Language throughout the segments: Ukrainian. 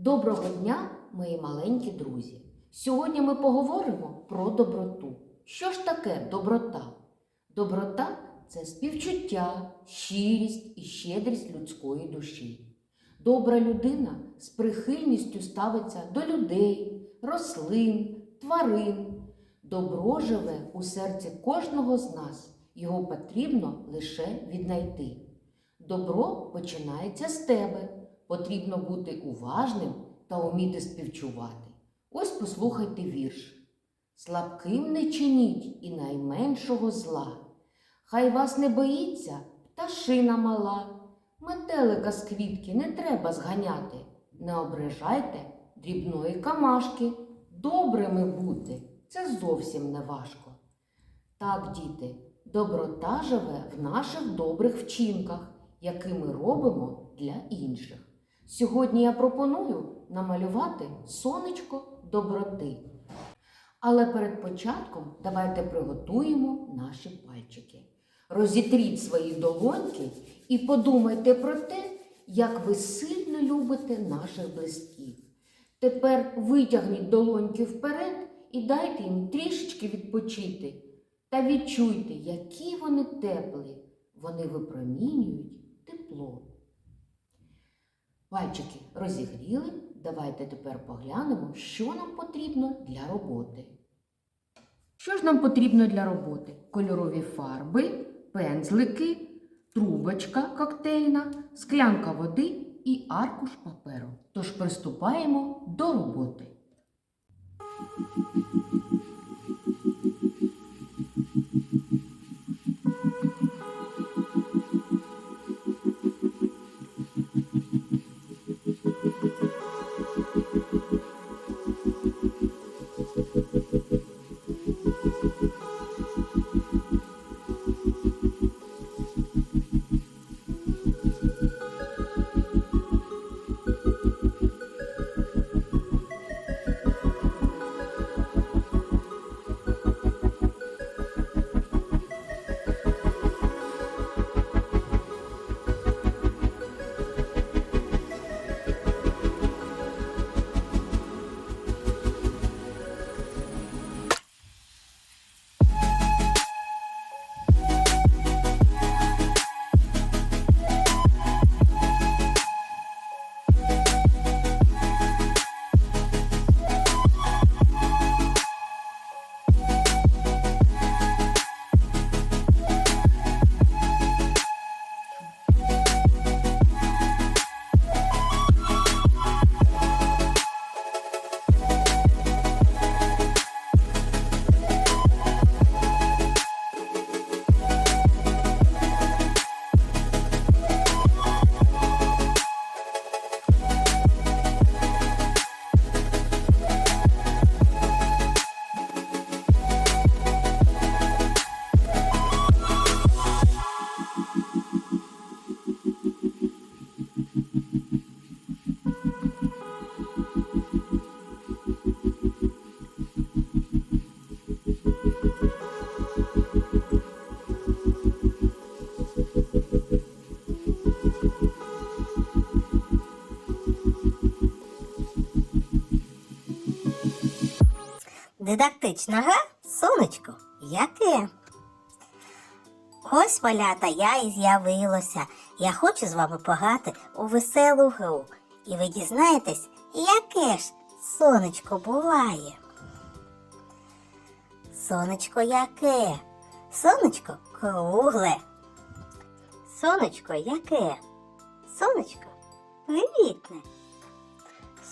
Доброго дня, мої маленькі друзі! Сьогодні ми поговоримо про доброту. Що ж таке доброта? Доброта це співчуття, щирість і щедрість людської душі. Добра людина з прихильністю ставиться до людей, рослин, тварин. Добро живе у серці кожного з нас, його потрібно лише віднайти. Добро починається з тебе. Потрібно бути уважним та вміти співчувати. Ось послухайте вірш. Слабким не чиніть і найменшого зла. Хай вас не боїться пташина мала. Метелика з квітки не треба зганяти. Не ображайте дрібної камашки. Добрими бути це зовсім не важко. Так, діти, доброта живе в наших добрих вчинках, які ми робимо для інших. Сьогодні я пропоную намалювати сонечко доброти. Але перед початком давайте приготуємо наші пальчики. Розітріть свої долоньки і подумайте про те, як ви сильно любите наших близьких. Тепер витягніть долоньки вперед і дайте їм трішечки відпочити. Та відчуйте, які вони теплі. Вони випромінюють тепло. Пальчики розігріли. Давайте тепер поглянемо, що нам потрібно для роботи. Що ж нам потрібно для роботи? Кольорові фарби, пензлики, трубочка коктейльна, склянка води і аркуш паперу. Тож приступаємо до роботи. Дидактична га? Сонечко, яке? Ось малята я і з'явилося. Я хочу з вами пограти у веселу гру. І ви дізнаєтесь, яке ж сонечко буває. Сонечко яке? Сонечко кругле. Сонечко яке? Сонечко привітне.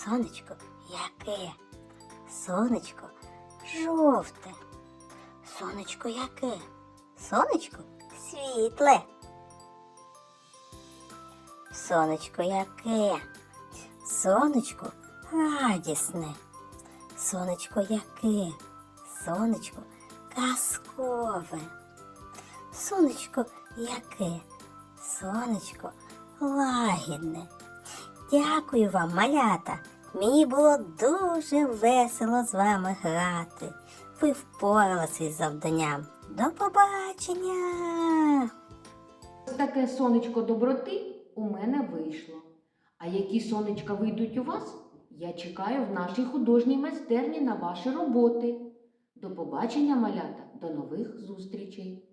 Сонечко яке? Сонечко жовте. Сонечко яке? Сонечко світле. Сонечко яке? Сонечко радісне. Сонечко яке? Сонечко казкове. Сонечко яке? Сонечко лагідне. Дякую вам, малята. Мені було дуже весело з вами грати. Ви впоралися із завданням. До побачення! Таке сонечко доброти у мене вийшло. А які сонечка вийдуть у вас, Я чекаю в нашій художній майстерні на ваші роботи. До побачення, малята, до нових зустрічей!